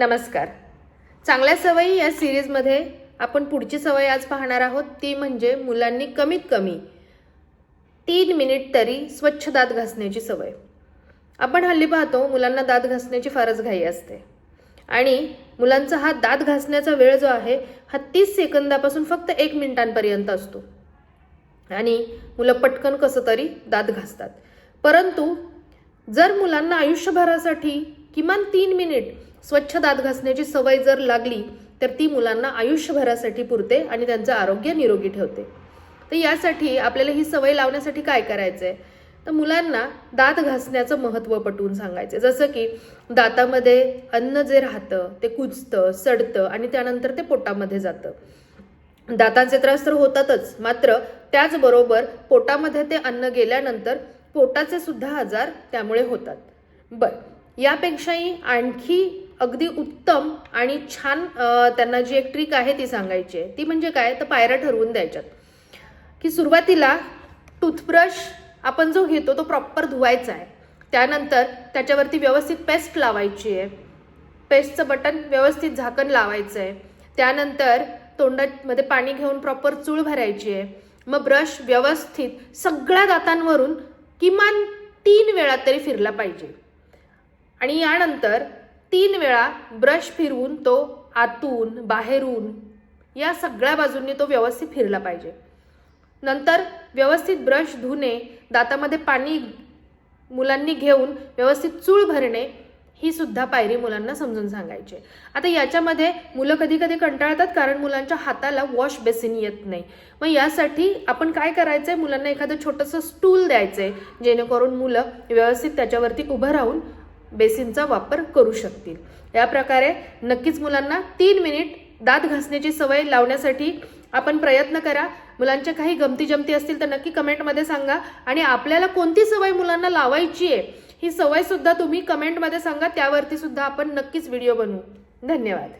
नमस्कार. चांगल्या सवयी या सिरीजमध्ये आपण पुढची सवय आज पाहणार आहोत. ती म्हणजे मुलांनी कमीत कमी तीन मिनिट तरी स्वच्छ दात घासण्याची सवय. आपण हल्ली पाहतो मुलांना दात घासण्याची फारच घाई असते. आणि मुलांचा हा दात घासण्याचा वेळ जो आहे हा तीस सेकंदापासून फक्त एक मिनिटांपर्यंत असतो. आणि मुलं पटकन कसं तरी दात घासतात. परंतु जर मुलांना आयुष्यभरासाठी किमान तीन मिनिट स्वच्छ दात घासण्याची सवय जर लागली तर ती मुलांना आयुष्यभरासाठी पुरते आणि त्यांचं आरोग्य निरोगी ठेवते. तर यासाठी आपल्याला ही सवय लावण्यासाठी काय करायचं आहे तर मुलांना दात घासण्याचं महत्त्व पटवून सांगायचं जसं की दातामध्ये अन्न जे राहतं ते कुजतं सडतं आणि त्यानंतर ते पोटामध्ये जातं. दातांचे त्रास तर होतातच मात्र त्याचबरोबर पोटामध्ये ते अन्न गेल्यानंतर पोटाचे सुद्धा आजार त्यामुळे होतात. बर यापेक्षाही आणखी अगदी उत्तम आणि छान त्यांना जी एक ट्रिक आहे ती सांगायची आहे. ती म्हणजे काय? तर पायऱ्या ठरवून द्यायच्यात. की सुरुवातीला टूथब्रश आपण जो घेतो तो प्रॉपर धुवायचा आहे. त्यानंतर त्याच्यावरती व्यवस्थित पेस्ट लावायची आहे. पेस्टचं बटन व्यवस्थित झाकण लावायचं आहे. त्यानंतर तोंडामध्ये पाणी घेऊन प्रॉपर चूळ भरायची आहे. मग ब्रश व्यवस्थित सगळ्या दातांवरून किमान तीन वेळा तरी फिरला पाहिजे. आणि यानंतर तीन वेळा ब्रश फिरवून तो आतून बाहेरून या सगळ्या बाजूंनी तो व्यवस्थित फिरला पाहिजे. नंतर व्यवस्थित ब्रश धुणे दातामध्ये पाणी मुलांनी घेऊन व्यवस्थित चूळ भरणे ही सुद्धा पायरी मुलांना समजून सांगायची. आहे. आता याच्यामध्ये मुलं कधी कधी कंटाळतात कारण मुलांच्या हाताला वॉश बेसिन येत नाही. मग यासाठी आपण काय करायचंय? मुलांना एखादं छोटंसं स्टूल द्यायचंय जेणेकरून मुलं व्यवस्थित त्याच्यावरती उभं राहून बेसिनचा वापर करू शकतील. या प्रकारे नक्कीच मुलांना तीन मिनिट दात घासण्याची सवय लावण्यासाठी आपण प्रयत्न करा. मुलांच्या काही गमती जमती असतील तर नक्की कमेंटमध्ये सांगा. आणि आपल्याला कोणती सवय मुलांना लावायची आहे ही सवय सुद्धा तुम्ही कमेंटमध्ये सांगा. त्यावरती सुद्धा आपण नक्कीच व्हिडिओ बनवू. धन्यवाद.